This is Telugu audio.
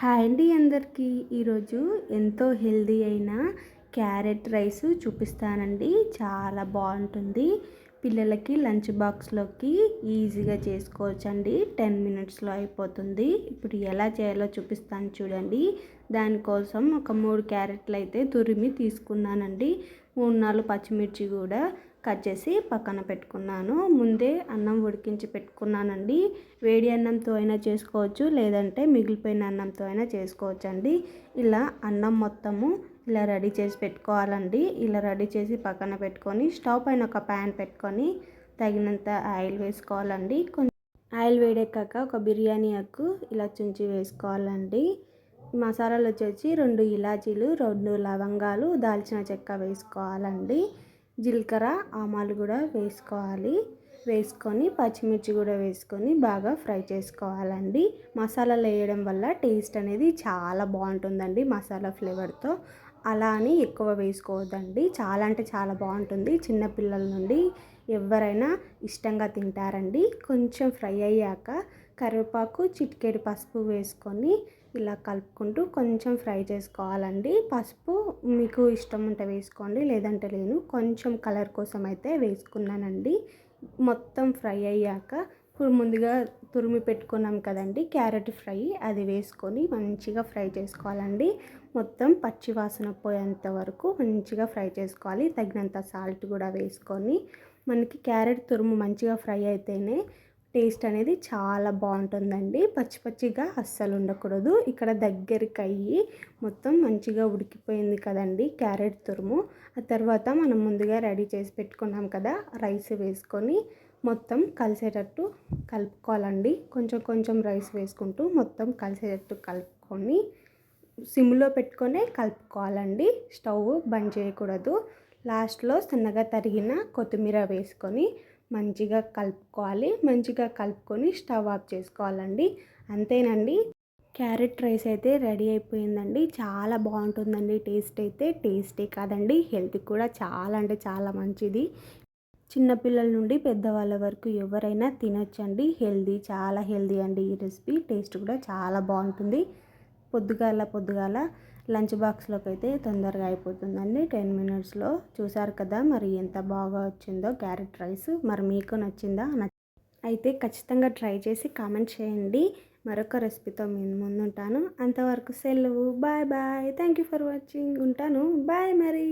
హాయ్ అండి అందరికీ. ఈరోజు ఎంతో హెల్దీ అయిన క్యారెట్ రైస్ చూపిస్తానండి. చాలా బాగుంటుంది. పిల్లలకి లంచ్ బాక్స్లోకి ఈజీగా చేసుకోవచ్చండి. టెన్ మినిట్స్లో అయిపోతుంది. ఇప్పుడు ఎలా చేయాలో చూపిస్తాను చూడండి. దానికోసం ఒక మూడు క్యారెట్లు అయితే తురిమి తీసుకున్నానండి. మూడు నాలుగు పచ్చిమిర్చి కూడా కట్ చేసి పక్కన పెట్టుకున్నాను. ముందే అన్నం ఉడికించి పెట్టుకున్నానండి. వేడి అన్నంతో అయినా చేసుకోవచ్చు లేదంటే మిగిలిపోయిన అన్నంతో అయినా చేసుకోవచ్చు అండి ఇలా అన్నం మొత్తము ఇలా రెడీ చేసి పెట్టుకోవాలండి. ఇలా రెడీ చేసి పక్కన పెట్టుకొని స్టవ్ పైన ఒక ప్యాన్ పెట్టుకొని తగినంత ఆయిల్ వేసుకోవాలండి. కొంచెం ఆయిల్ వేడెక్కాక ఒక బిర్యానీ అక్కు ఇలా చుంచి వేసుకోవాలండి. మసాలాలు వచ్చేసి రెండు ఇలాచీలు రెండు లవంగాలు దాల్చిన చెక్క వేసుకోవాలండి. జీలకర్ర ఆమాలు కూడా వేసుకోవాలి. వేసుకొని పచ్చిమిర్చి కూడా వేసుకొని బాగా ఫ్రై చేసుకోవాలండి. మసాలాలు వేయడం వల్ల టేస్ట్ అనేది చాలా బాగుంటుందండి మసాలా ఫ్లేవర్తో. అలా అని ఎక్కువ వేసుకోవద్దండి. చాలా అంటే చాలా బాగుంటుంది. చిన్నపిల్లల నుండి ఎవరైనా ఇష్టంగా తింటారండి. కొంచెం ఫ్రై అయ్యాక కరివేపాకు చిటికెడు పసుపు వేసుకొని ఇలా కలుపుకుంటూ కొంచెం ఫ్రై చేసుకోవాలండి. పసుపు మీకు ఇష్టం ఉంటే వేసుకోండి లేదంటే లేను కొంచెం కలర్ కోసం అయితే వేసుకున్నానండి. మొత్తం ఫ్రై అయ్యాక ఇప్పుడు ముందుగా తురిమి పెట్టుకున్నాం కదండి క్యారెట్ ఫ్రై. అది వేసుకొని మంచిగా ఫ్రై చేసుకోవాలండి. మొత్తం పచ్చి వాసన పోయేంత వరకు మంచిగా ఫ్రై చేసుకోవాలి. తగినంత సాల్ట్ కూడా వేసుకొని మనకి క్యారెట్ తురుము మంచిగా ఫ్రై అయితేనే టేస్ట్ అనేది చాలా బాగుంటుందండి. పచ్చి పచ్చిగా అస్సలు ఉండకూడదు. ఇక్కడ దగ్గరికి అయ్యి మొత్తం మంచిగా ఉడికిపోయింది కదండి క్యారెట్ తురుము. ఆ తర్వాత మనం ముందుగా రెడీ చేసి పెట్టుకున్నాం కదా రైస్ వేసుకొని మొత్తం కలిసేటట్టు కలుపుకోవాలండి. కొంచెం కొంచెం రైస్ వేసుకుంటూ మొత్తం కలిసేటట్టు కలుపుకొని సిమ్లో పెట్టుకొని కలుపుకోవాలండి. స్టవ్ బంద్ చేయకూడదు. లాస్ట్లో సన్నగా తరిగిన కొత్తిమీర వేసుకొని మంచిగా కలుపుకోవాలి. మంచిగా కలుపుకొని స్టవ్ ఆఫ్ చేసుకోవాలండి. అంతేనండి. క్యారెట్ రైస్ అయితే రెడీ అయిపోయిందండి. చాలా బాగుంటుందండి. టేస్ట్ అయితే టేస్టే కాదండి. హెల్త్ కూడా చాలా అంటే చాలా మంచిది. చిన్నపిల్లల నుండి పెద్దవాళ్ళ వరకు ఎవరైనా తినొచ్చండి. హెల్దీ చాలా హెల్దీ అండి ఈ రెసిపీ. టేస్ట్ కూడా చాలా బాగుంటుంది. పొద్దుగాల పొద్దుగాల లంచ్ బాక్స్లోకి అయితే తొందరగా అయిపోతుందండి. టెన్ మినిట్స్లో చూసారు కదా మరి ఎంత బాగా వచ్చిందో క్యారెట్ రైస్. మరి మీకు నచ్చిందా? అయితే ఖచ్చితంగా ట్రై చేసి కామెంట్ చేయండి. మరొక రెసిపీతో నేను ముందుంటాను అంతవరకు సెలవు. Bye bye. Thank you for watching. ఉంటాను. బాయ్ మరి.